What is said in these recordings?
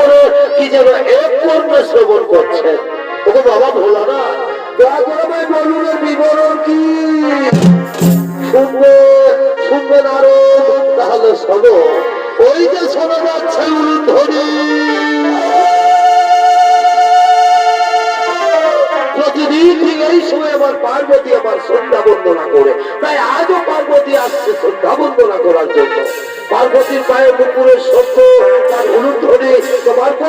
করে কি যেন এক কর্মে শ্রবণ করছেন ওকে বাবা যাচ্ছে ধ্বনি প্রতিদিন এই সময় আমার পার্বতী আমার সন্ধ্যা বন্দনা করে, তাই আজও পার্বতী আসছে সন্ধ্যা বন্দনা করার জন্য। পার্বতীর পায়ে পুকুরের সত্য তার হলুদ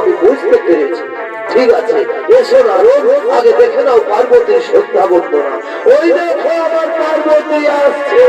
আমি বুঝতে পেরেছি। ঠিক আছে, এসো না আগে দেখে নাও পার্বতীর সন্ধ্যা বন্দনা ওই দেখো আমার পার্বতী আসছে।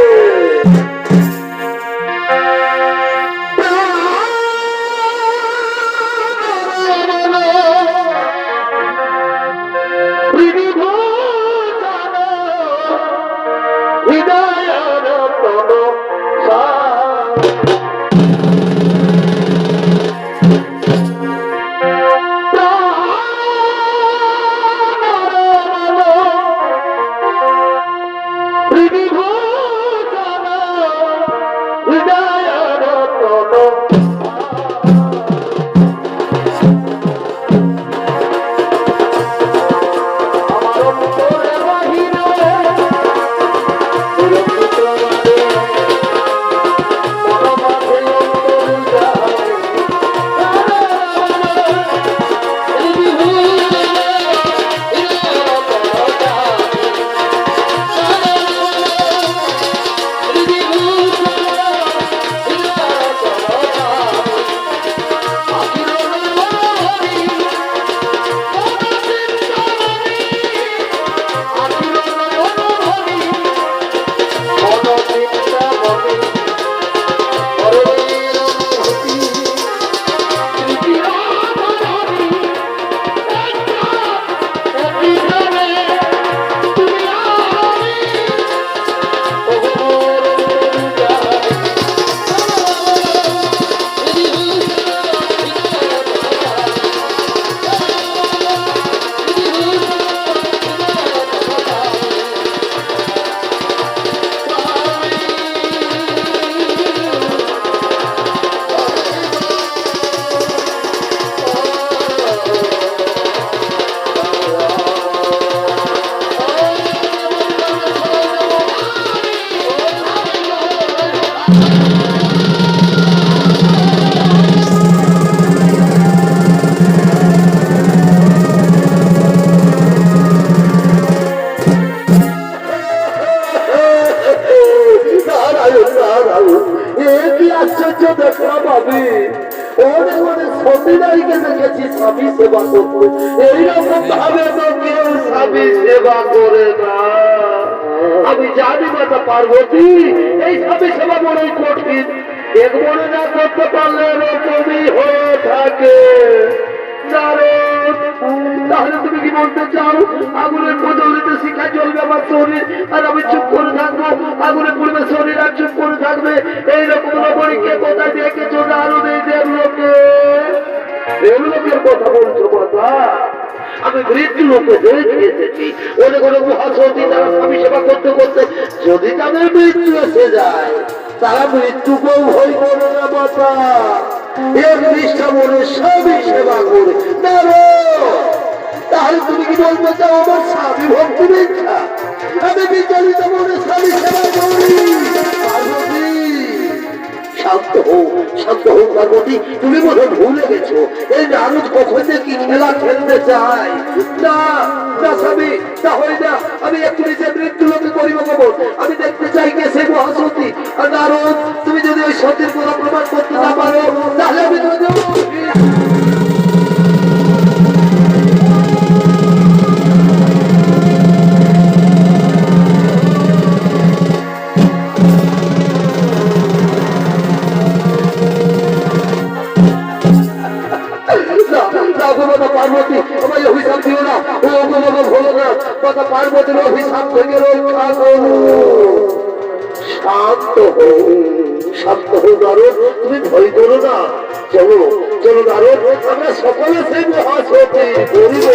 আমি জানি মাতা পার্বতী, এই স্বামী সেবা বড়ই কঠিন। এক মনে না করতে পারলে তুমি হয়ে থাকে। তাহলে তুমি কি বলতে চাও? আগুনের বদলিতে শিখা চলবে আমার শরীর, আর আমি চুপ করে থাকব। আগুনে পড়বে শরীর আর করে থাকবে এইরকম রমণীকে কোথায় দেখেছ এই দেবলোকে দেবলোকের কথা বলছো কথা আমি মৃত্যু লোকে দেখে অনেক মহাসতী তারা স্বামী সেবা করতে করতে যদি তাদের মৃত্যু এসে যায়, তারা মৃত্যুকেও ভয় করে না মাতা এক নিষ্ঠা মনে স্বামী সেবা করে। তাহলে তুমি কি বলতে চাও আমার স্বামী ভক্তি আমি বিচলিত মনে স্বামী সেবা করি। তুমি ভুলে গেছো, এই নারদ কখন কি খেলা খেলতে চাই না না স্বামী, তা হয় না। আমি এক্ষুনি যে মৃত্যু করিব আমি দেখতে চাই কে সে মহাসতী আর নারদ, তুমি যদি ওই সতীর কোনো প্রমাণ করতে শান্ত হো শান্ত হো নারদ, তুমি ভয় করো না। চলো চলো নারদ, আমরা সকলে সেই মহাসতী গরিব